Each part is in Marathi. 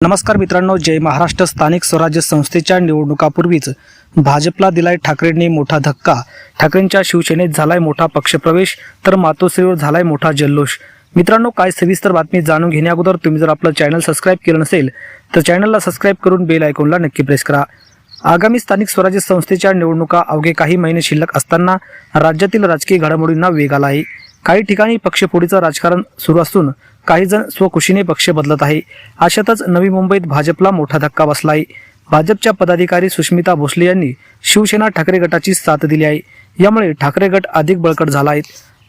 नमस्कार मित्रांनो जय महाराष्ट्र स्थानिक स्वराज्य संस्थेच्या निवडणुकापूर्वीच भाजपला दिलाय ठाकरेंनी मोठा धक्का. ठाकरेंच्या शिवसेनेत झालाय मोठा पक्षप्रवेश तर मातोश्रीवर झालाय मोठा जल्लोष. मित्रांनो काय सविस्तर बातमी जाणून घेण्याअगोदर तुम्ही जर आपलं चॅनल सबस्क्राईब केलं नसेल तर चॅनलला सबस्क्राईब करून बेल आयकॉनला नक्की प्रेस करा. आगामी स्थानिक स्वराज्य संस्थेच्या निवडणुका अवघे काही महिने शिल्लक असताना राज्यातील राजकीय घडामोडींना वेग आला आहे काही ठिकाणी पक्षफोडीचं राजकारण सुरू असून काही जण स्वखुशीने पक्ष बदलत आहे. अशातच नवी मुंबईत भाजपला मोठा धक्का बसला आहे भाजपच्या पदाधिकारी सुष्मिता भोसले यांनी शिवसेना ठाकरे गटाची साथ दिली आहे. यामुळे ठाकरे गट अधिक बळकट झाला आहे.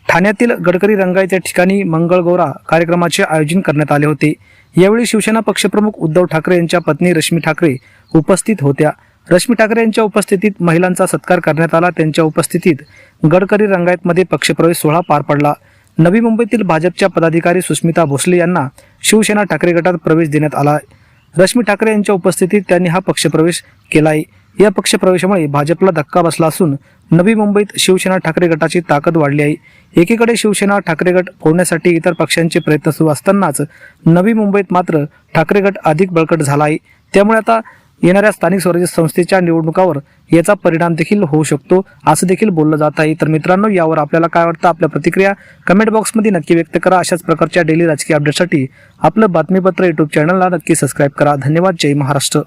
ठाण्यातील गडकरी रंगायच्या ठिकाणी मंगळगौरा कार्यक्रमाचे आयोजन करण्यात आले होते. यावेळी शिवसेना पक्षप्रमुख उद्धव ठाकरे यांच्या पत्नी रश्मी ठाकरे उपस्थित होत्या. रश्मी ठाकरे यांच्या उपस्थितीत महिलांचा सत्कार करण्यात आला. त्यांच्या उपस्थितीत गडकरी रंगायतमध्ये पक्षप्रवेश सोहळा पार पडला. नवी मुंबईतील भाजपच्या पदाधिकारी सुस्मिता भोसले यांना शिवसेना ठाकरे गटात प्रवेश देण्यात आला. रश्मी ठाकरे यांच्या उपस्थितीत त्यांनी हा पक्षप्रवेश केला आहे या पक्षप्रवेशामुळे भाजपला धक्का बसला असून नवी मुंबईत शिवसेना ठाकरे गटाची ताकद वाढली आहे. एकीकडे शिवसेना ठाकरे गट फोडण्यासाठी इतर पक्षांचे प्रयत्न सुरू असतानाच नवी मुंबईत मात्र ठाकरे गट अधिक बळकट झाला आहे. त्यामुळे आता येणाऱ्या स्थानिक स्वराज्य संस्थेच्या निवडणुकावर याचा परिणाम देखील होऊ शकतो असं देखील बोललं जात आहे. तर मित्रांनो यावर आपल्याला काय वाटतं? आपल्या प्रतिक्रिया कमेंट बॉक्समध्ये नक्की व्यक्त करा. अशाच प्रकारच्या डेली राजकीय अपडेटसाठी आपलं बातमीपत्र युट्यूब चॅनलला नक्की सबस्क्राईब करा. धन्यवाद. जय महाराष्ट्र.